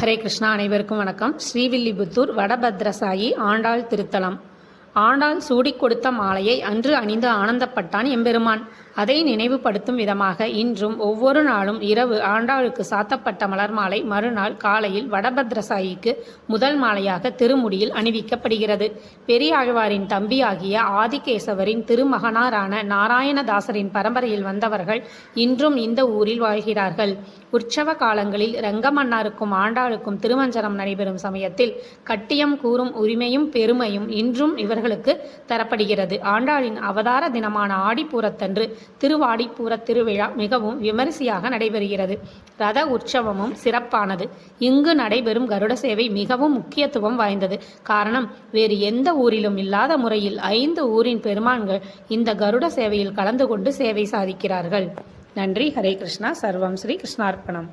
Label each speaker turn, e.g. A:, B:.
A: ஹரே கிருஷ்ணா அனைவருக்கும் வணக்கம். ஸ்ரீவில்லிபுத்தூர் வடபத்ரசாயி ஆண்டாள் திருத்தலம். ஆண்டாள் சூடிக் கொடுத்த மாலையை அன்று அணிந்து ஆனந்தப்பட்டான் எம்பெருமான். அதை நினைவுபடுத்தும் விதமாக இன்றும் ஒவ்வொரு நாளும் இரவு ஆண்டாளுக்கு சாத்தப்பட்ட மலர் மாலை மறுநாள் காலையில் வடபத்ரசாயிக்கு முதல் மாலையாக திருமுடியில் அணிவிக்கப்படுகிறது. பெரியாழ்வாரின் தம்பியாகிய ஆதிகேசவரின் திருமகனாரான நாராயணதாசரின் பரம்பரையில் வந்தவர்கள் இன்றும் இந்த ஊரில் வாழ்கிறார்கள். உற்சவ காலங்களில் ரங்கமன்னாருக்கும் ஆண்டாளுக்கும் திருமஞ்சனம் நடைபெறும் சமயத்தில் கட்டியம் கூறும் உரிமையும் பெருமையும் இன்றும் இவர்கள் பக்தர்களுக்கு தரப்படுகிறது. ஆண்டாளின் அவதார தினமான ஆடிப்பூரத்தன்று திருவாடிப்பூர திருவிழா மிகவும் விமரிசையாக நடைபெறுகிறது. ரத உற்சவமும் சிறப்பானது. இங்கு நடைபெறும் கருட சேவை மிகவும் முக்கியத்துவம் வாய்ந்தது. காரணம் வேறு எந்த ஊரிலும் இல்லாத முறையில் ஐந்து ஊரின் பெருமான்கள் இந்த கருட சேவையில் கலந்து கொண்டு சேவை சாதிக்கிறார்கள். நன்றி. ஹரே கிருஷ்ணா. சர்வம் ஸ்ரீ கிருஷ்ணார்ப்பணம்.